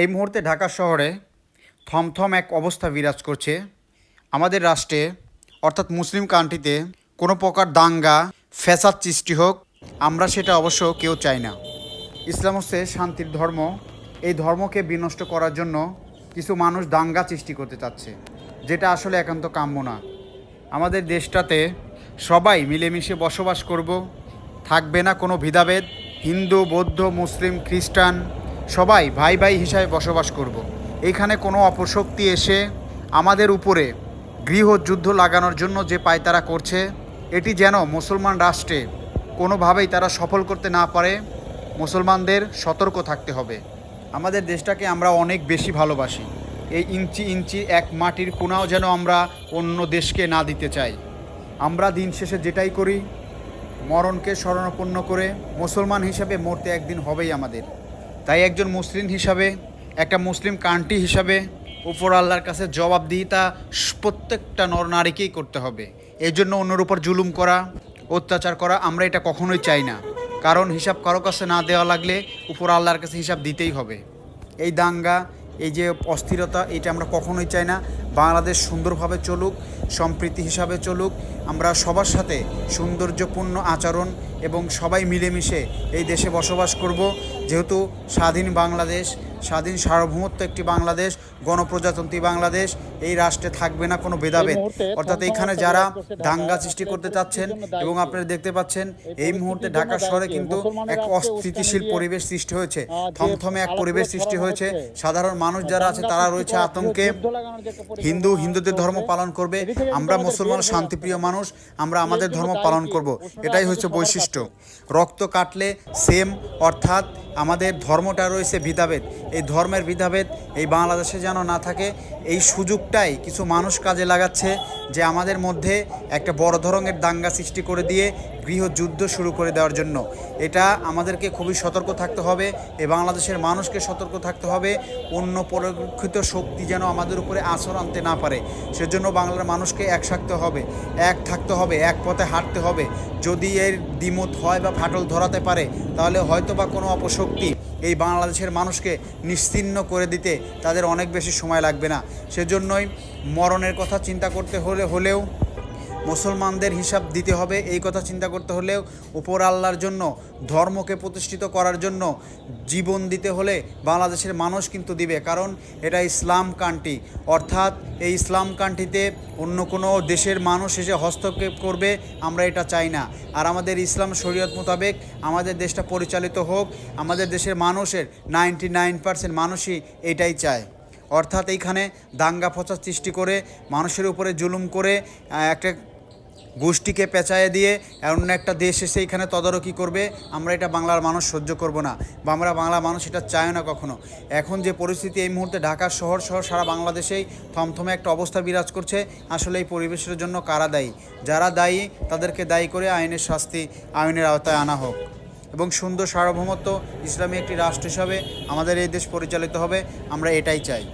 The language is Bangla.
এই মুহূর্তে ঢাকা শহরে থমথম এক অবস্থা বিরাজ করছে। আমাদের রাষ্ট্রে, অর্থাৎ মুসলিম কান্ট্রিতে কোনো প্রকার দাঙ্গা, ফ্যাসাদ সৃষ্টি হোক, আমরা সেটা অবশ্য কেউ চাই না। ইসলাম হচ্ছে শান্তির ধর্ম। এই ধর্মকে বিনষ্ট করার জন্য কিছু মানুষ দাঙ্গা সৃষ্টি করতে চাচ্ছে, যেটা আসলে একান্ত কাম্য না। আমাদের দেশটাতে সবাই মিলেমিশে বসবাস করব। থাকবে না কোনো ভেদাভেদ। হিন্দু, বৌদ্ধ, মুসলিম, খ্রিস্টান সবাই ভাই ভাই হিসাবে বসবাস করব। এখানে কোনো অপশক্তি এসে আমাদের উপরে গৃহযুদ্ধ লাগানোর জন্য যে পায়তারা করছে, এটি যেন মুসলমান রাষ্ট্রে কোনোভাবেই তারা সফল করতে না পারে। মুসলমানদের সতর্ক থাকতে হবে। আমাদের দেশটাকে আমরা অনেক বেশি ভালোবাসি। এই ইঞ্চি ইঞ্চি এক মাটির কোনাও যেন আমরা অন্য দেশকে না দিতে চাই। আমরা দিন শেষে যেটাই করি, মরণকে স্মরণাপন্ন করে মুসলমান হিসাবে মরতে একদিন হবেই আমাদের। তাই একজন মুসলিম হিসাবে, একটা মুসলিম কান্ট্রি হিসাবে উপর আল্লাহর কাছে জবাবদিহিতা প্রত্যেকটা নর নারীকেই করতে হবে। এর জন্য অন্যের উপর জুলুম করা, অত্যাচার করা আমরা এটা কখনোই চাই না। কারণ হিসাব কারও কাছে না দেওয়া লাগলে উপর আল্লাহর কাছে হিসাব দিতেই হবে। এই দাঙ্গা এই যে অস্থিরতা, এটা আমরা কখনোই চাই না। বাংলাদেশ সুন্দরভাবে চলুক, সম্প্রীতি হিসাবে চলুক, আমরা সবার সাথে সৌন্দর্যপূর্ণ আচরণ এবং সবাই মিলেমিশে এই দেশে বসবাস করব। যেহেতু স্বাধীন বাংলাদেশ স্বাধীন সার্বভৌমত্ব একটি বাংলাদেশ গণপ্রজাতন্ত্রী বাংলাদেশ এই রাষ্ট্রে থাকবে না কোনো ভেদাভেদ। অর্থাৎ এইখানে যারা দাঙ্গা সৃষ্টি করতে চাচ্ছেন এবং আপনারা দেখতে পাচ্ছেন এই মুহূর্তে ঢাকা শহরে কিন্তু এক অস্থিতিশীল পরিবেশ সৃষ্টি হয়েছে। থমথমে এক পরিবেশ সৃষ্টি হয়েছে। সাধারণ মানুষ যারা আছে তারা রয়েছে আতঙ্কে। হিন্দু হিন্দুদের ধর্ম পালন করবে। আমরা মুসলমান শান্তিপ্রিয় মানুষ আমরা আমাদের ধর্ম পালন করব। এটাই হচ্ছে বৈশিষ্ট্য। রক্ত কাটলে সেম অর্থাৎ আমাদের ধর্মটা রয়েছে ভেদাভেদ। এই ধর্মের বিধাভেদ এই বাংলাদেশে যেন না থাকে, এই সুযোগটাই কিছু মানুষ কাজে লাগাচ্ছে যে আমাদের মধ্যে একটা বড় ধরনের দাঙ্গা সৃষ্টি করে দিয়ে গৃহযুদ্ধ শুরু করে দেওয়ার জন্য। এটা আমাদেরকে খুবই সতর্ক থাকতে হবে এই বাংলাদেশের মানুষকে সতর্ক থাকতে হবে। অন্য পরীক্ষিত শক্তি যেন আমাদের উপরে আচর আনতে না পারে। সেজন্য বাংলার মানুষকে এক থাকতে হবে, এক থাকতে হবে, এক পথে হাঁটতে হবে। যদি এর দ্বিমত হয় বা ফাটল ধরাতে পারে, তাহলে হয়তো বা কোনো অপশক্তি এই বাংলাদেশের মানুষকে নিশ্চিহ্ন করে দিতে তাদের অনেক বেশি সময় লাগবে না। সেজন্যই মরণের কথা চিন্তা করতে হলে হলেও মুসলমানদের হিসাব দিতে হবে। এই কথা চিন্তা করতে হলেও উপর আল্লাহর জন্য, ধর্মকে প্রতিষ্ঠিত করার জন্য জীবন দিতে হলে বাংলাদেশের মানুষ কিন্তু দিবে। কারণ এটা ইসলাম কান্ট্রি। অর্থাৎ এই ইসলাম কান্ট্রিতে অন্য কোনো দেশের মানুষ এসে হস্তক্ষেপ করবে, আমরা এটা চাই না। আর আমাদের ইসলাম শরীয়ত মোতাবেক আমাদের দেশটা পরিচালিত হোক, আমাদের দেশের মানুষের নাইনটি নাইন পার্সেন্ট মানুষই এটাই চায়। অর্থাৎ এইখানে দাঙ্গা ফসাদ সৃষ্টি করে, মানুষের উপরে জুলুম করে একটা গোষ্ঠীকে পেঁচায় দিয়ে অন্য একটা দেশ এসে এখানে তদারকি করবে, আমরা এটা বাংলার মানুষ সহ্য করব না। বা আমরা বাংলা মানুষ এটা চায় না কখনো। এখন যে পরিস্থিতি এই মুহূর্তে ঢাকার শহর শহর সারা বাংলাদেশেই থমথমে একটা অবস্থা বিরাজ করছে, আসলে এই পরিবেশের জন্য কারা দায়ী? যারা দায়ী, তাদেরকে দায়ী করে আইনের শাস্তি আইনের আওতায় আনা হোক। এবং সুন্দর সার্বভৌমত্ব ইসলামী একটি রাষ্ট্র হিসাবে আমাদের এই দেশ পরিচালিত হবে, আমরা এটাই চাই।